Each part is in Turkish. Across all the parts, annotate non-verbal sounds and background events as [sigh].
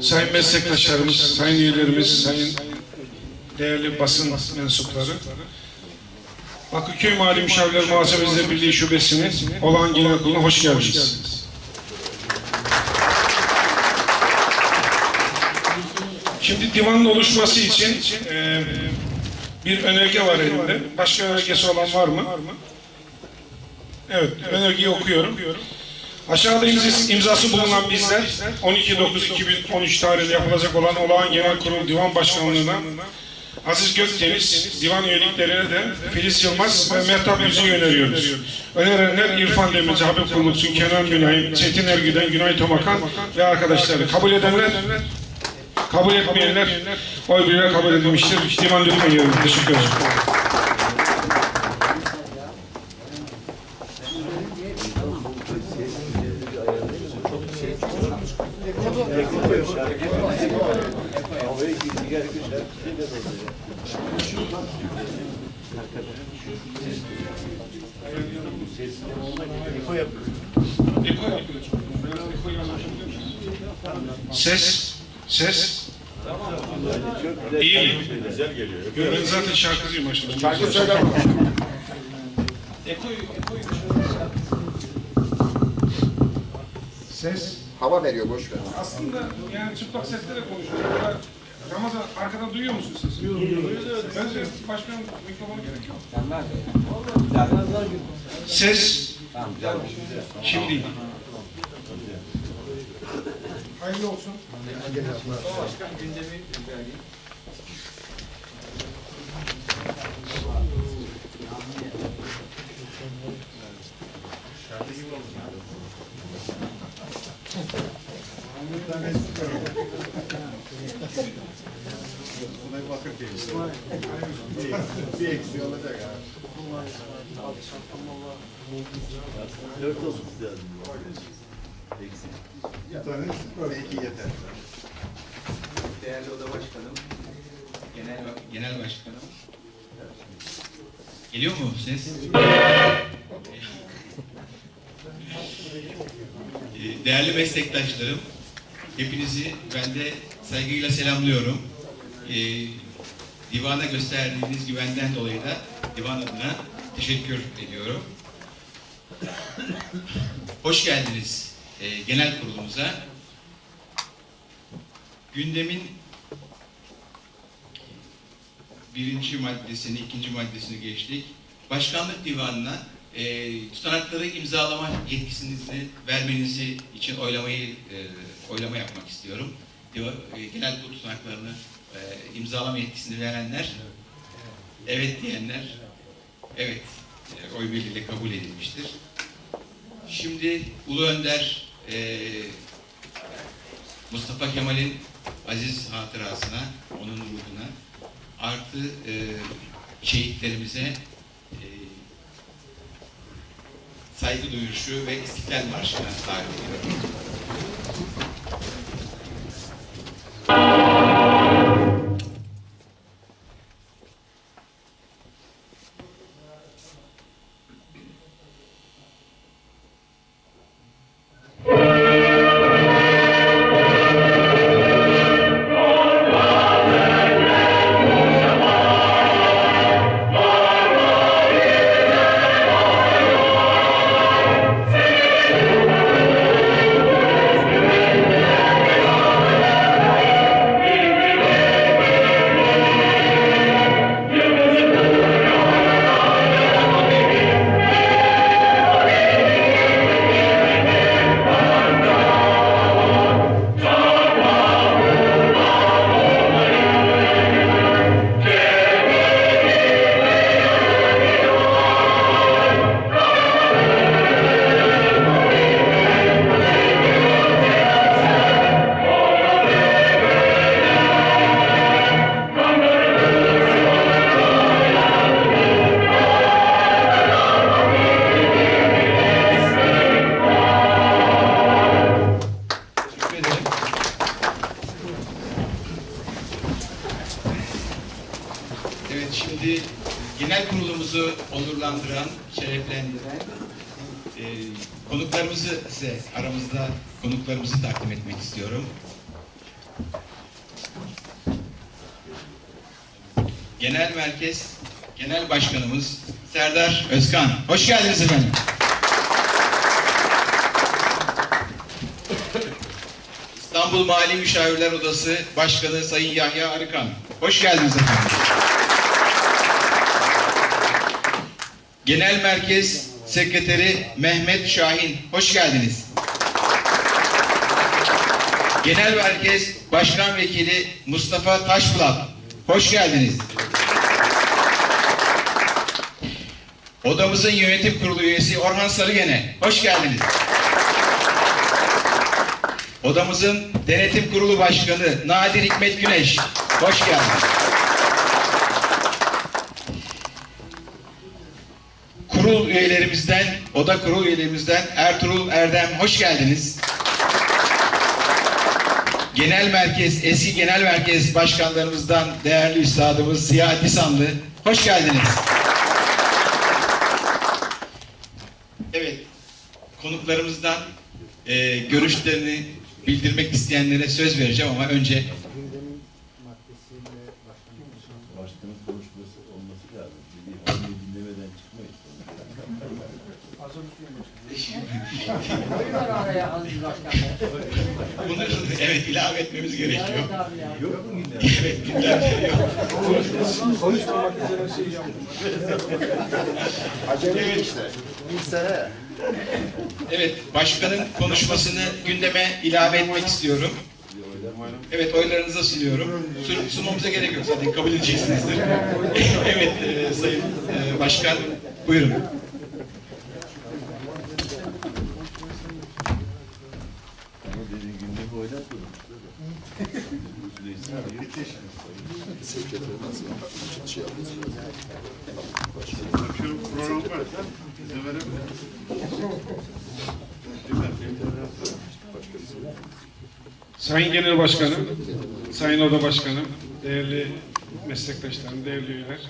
sayın meslektaşlarımız, sayın üyelerimiz, sayın değerli basın mensupları, Bakırköy Mali Müşavirler Muhasebeciler Birliği Şubesi'nin olağan genel kuruluna hoş geldiniz. Şimdi divanın oluşması için e, bir önerge var elimde. Başka önergesi olan var mı? Evet, önergeyi okuyorum. Aşağıda imzası, bulunan bizler 12.9.2013 tarihinde yapılacak olan olağan genel kurul divan başkanlığına Aziz Gökdeniz, divan üyeliklerine de Filiz Yılmaz ve Mehtap Yüzü'yü öneriyoruz. Önerenler İrfan Demirci, Habib Kuluksun, Kenan Günay, Çetin Ergüden, Günay Tomakan ve arkadaşları. Kabul edenler, kabul etmeyenler oy birliğiyle kabul edilmiştir. Divan lütfen yiyorum. Teşekkür ederim. Ses, ses. İyi? Güzel geliyor. Ben zaten şarkıcıyım aslında. Şarkı söyleme. Ses. Hava veriyor boş ver. Aslında yani çıplak sesle de konuşuyoruz. Ramazan arkadan duyuyor musun sesi? Duyuyor. Bence başkanım mikrofonu gerek yok. Ses. Şimdi. Hayırlı olsun. Bir eksiği olacak ha. Dört olsun lazım. Eksik. Bir tane belki yeter. Değerli Oda Başkanım, Genel, Genel Başkanım. Geliyor mu ses? Ee, Değerli meslektaşlarım, hepinizi ben de saygıyla selamlıyorum. Divana gösterdiğiniz güvenden dolayı da divan adına teşekkür ediyorum. Hoş geldiniz e, genel kurulumuza. Gündemin birinci maddesini, ikinci maddesini geçtik. Başkanlık Divanı'na e, tutanakları imzalama yetkisini vermenizi için oylamayı e, oylama yapmak istiyorum. Diva, e, genel kurul tutanaklarını e, imzalama yetkisini verenler, evet diyenler, evet e, oy birliğiyle kabul edilmiştir. Şimdi Ulu Önder e, Mustafa Kemal'in aziz hatırasına, onun ruhuna artı e, şehitlerimize e, saygı duyuşu ve İstiklal Marşı'na davet ediyorum. Şimdi genel kurulumuzu onurlandıran, şereflendiren e, konuklarımızı size aramızda konuklarımızı takdim etmek istiyorum. Genel Merkez Genel Başkanımız Serdar Özkan. Hoş geldiniz efendim. İstanbul Mali Müşavirler Odası Başkanı Sayın Yahya Arıkan. Hoş geldiniz efendim. Genel Merkez Sekreteri Mehmet Şahin. Hoş geldiniz. Genel Merkez Başkan Vekili Mustafa Taşbulat. Hoş geldiniz. Odamızın yönetim kurulu üyesi Orhan Sarıgene. Hoş geldiniz. Odamızın denetim kurulu başkanı Nadir Hikmet Güneş. Hoş geldiniz. Kurul üyelerimizden, oda kurul üyelerimizden Ertuğrul Erdem hoş geldiniz. Genel Merkez, eski Genel Merkez Başkanlarımızdan değerli üstadımız Ziya Disanlı hoş geldiniz. Evet, konuklarımızdan e, görüşlerini bildirmek isteyenlere söz vereceğim ama önce Başkanın konuşması olması lazım. Dediği hamleyi dinlemeden çıkmayız. Koyuver araya Aziz Başkan. bunu evet ilave etmemiz gerekiyor. Evet abi ya. Yok mu gündem? Evet, gündemde yok. Acele işte. Bir sene. Evet, başkanın konuşmasını gündeme ilave etmek istiyorum. Evet, oylarınıza sunuyorum. Sun- Sunmamıza gerek yok zaten kabul edeceksinizdir. [laughs] evet, e, Sayın e, Başkan, buyurun. Sayın Genel Başkanım, Sayın Oda Başkanım, değerli meslektaşlarım, değerli üyeler.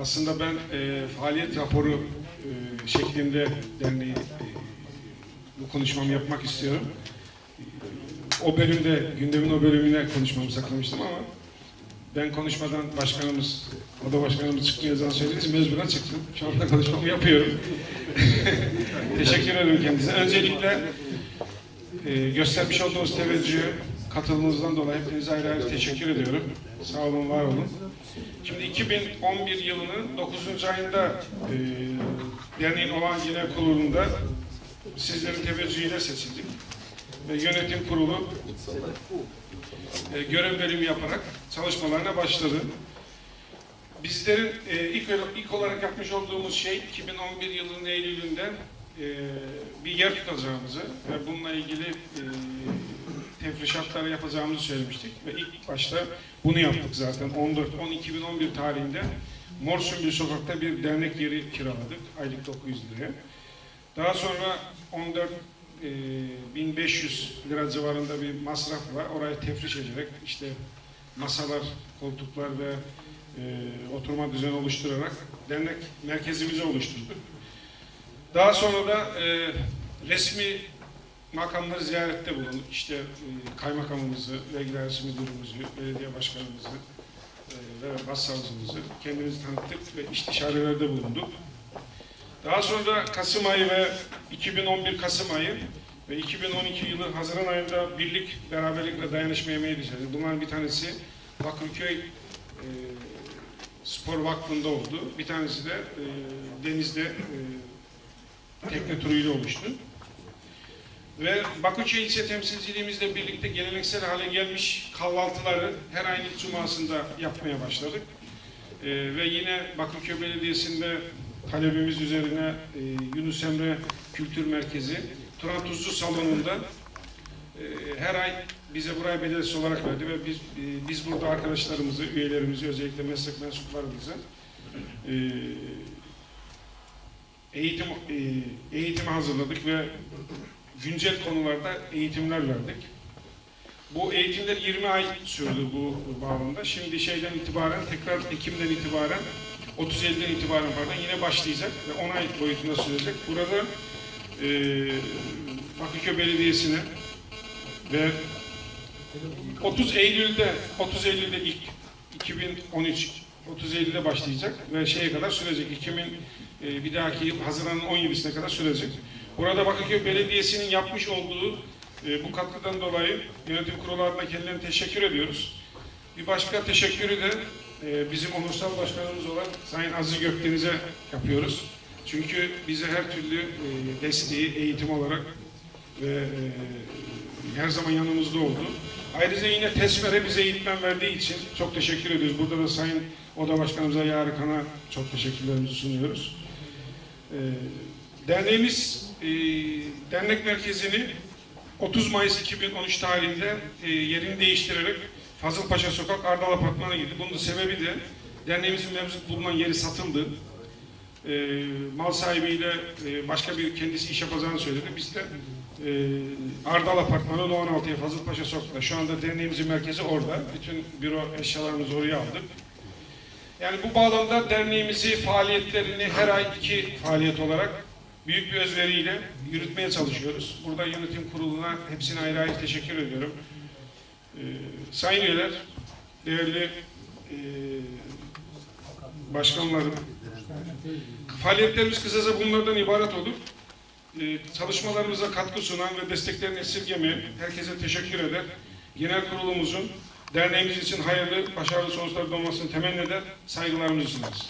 Aslında ben e, faaliyet raporu e, şeklinde derneği e, bu konuşmamı yapmak istiyorum. O bölümde, gündemin o bölümüne konuşmamı saklamıştım ama ben konuşmadan başkanımız, oda başkanımız çıkmıyor zaman söylediğiniz mecburen çıktım. Şu anda konuşmamı yapıyorum. [laughs] Teşekkür ederim kendisine. Öncelikle e, göstermiş olduğunuz teveccühü, katılımınızdan dolayı hepinize ayrı ayrı teşekkür ediyorum. Sağ olun, var olun. Şimdi 2011 yılının 9. ayında e, derneğin olan genel kurulunda sizlerin teveccühüyle seçildik. Yönetim kurulu e, görev bölümü yaparak çalışmalarına başladı. Bizlerin e, ilk, olarak yapmış olduğumuz şey 2011 yılının Eylül'ünde e, bir yer tutacağımızı ve bununla ilgili e, tefrişatları yapacağımızı söylemiştik. Ve ilk başta bunu yaptık zaten 14-10-2011 tarihinde Mor Sümbül Sokak'ta bir dernek yeri kiraladık aylık 900 liraya. Daha sonra 14 e, 1500 lira civarında bir masraf var. Orayı tefriş ederek işte masalar, koltuklar ve e, oturma düzeni oluşturarak dernek merkezimizi oluşturduk. Daha sonra da e, resmi makamları ziyarette bulunduk. İşte e, kaymakamımızı, vergi dairesi müdürümüzü, belediye başkanımızı e, ve başsavcımızı kendimizi tanıttık ve istişarelerde bulunduk. Daha sonra Kasım ayı ve 2011 Kasım ayı ve 2012 yılı Haziran ayında birlik, beraberlik ve dayanışma yemeği düzenledik. Bunların bir tanesi Bakırköy e, Spor Vakfı'nda oldu. Bir tanesi de e, denizde e, tekne turuyla oluştu. Ve Bakırköy ilçe temsilciliğimizle birlikte geleneksel hale gelmiş kahvaltıları her ayın ilk cumasında yapmaya başladık. E, ve yine Bakırköy Belediyesi'nde talebimiz üzerine e, Yunus Emre Kültür Merkezi Turan Tuzcu Salonu'nda e, her ay bize burayı belediyesi olarak verdi ve biz e, biz burada arkadaşlarımızı, üyelerimizi, özellikle meslek mensuplarımızı e, eğitim e, eğitime hazırladık ve güncel konularda eğitimler verdik. Bu eğitimler 20 ay sürdü bu bağlamda. Şimdi şeyden itibaren tekrar Ekim'den itibaren 30 Eylül'den itibaren pardon yine başlayacak ve 10 ay boyutunda sürecek. Burada e, Bakırköy Belediyesi'ne ve 30 Eylül'de 30 Eylül'de ilk 2013 30 Eylül'de başlayacak ve şeye kadar sürecek. 2000 e, bir dahaki yıl Haziran'ın 17'sine kadar sürecek. Burada Bakırköy Belediyesi'nin yapmış olduğu e, bu katkıdan dolayı yönetim kurulu adına kendilerine teşekkür ediyoruz. Bir başka teşekkürü de e, bizim onursal başkanımız olan Sayın Aziz Gökdeniz'e yapıyoruz. Çünkü bize her türlü e, desteği eğitim olarak ve e, her zaman yanımızda oldu. Ayrıca yine TESMER'e bize eğitmen verdiği için çok teşekkür ediyoruz. Burada da Sayın Oda Başkanımıza Yarı Kan'a çok teşekkürlerimizi sunuyoruz. E, derneğimiz e, dernek merkezini 30 Mayıs 2013 tarihinde yerini değiştirerek Fazılpaşa Sokak Ardal Apartmanı'na girdi. Bunun da sebebi de derneğimizin mevcut bulunan yeri satıldı. E, mal sahibiyle e, başka bir kendisi iş yapacağını söyledi. Biz de e, Ardal Apartmanı Doğan Altıya Fazılpaşa Sokak'ta. Şu anda derneğimizin merkezi orada. Bütün büro eşyalarımızı oraya aldık. Yani bu bağlamda derneğimizi faaliyetlerini her ay iki faaliyet olarak büyük bir özveriyle yürütmeye çalışıyoruz. Burada yönetim kuruluna hepsine ayrı ayrı teşekkür ediyorum. Ee, sayın üyeler, değerli e, başkanlarım, faaliyetlerimiz kısaca bunlardan ibaret olur. Ee, çalışmalarımıza katkı sunan ve desteklerini esirgemeyen herkese teşekkür eder. Genel kurulumuzun derneğimiz için hayırlı, başarılı sonuçlar doğmasını temenni eder, saygılarımızı sunarız.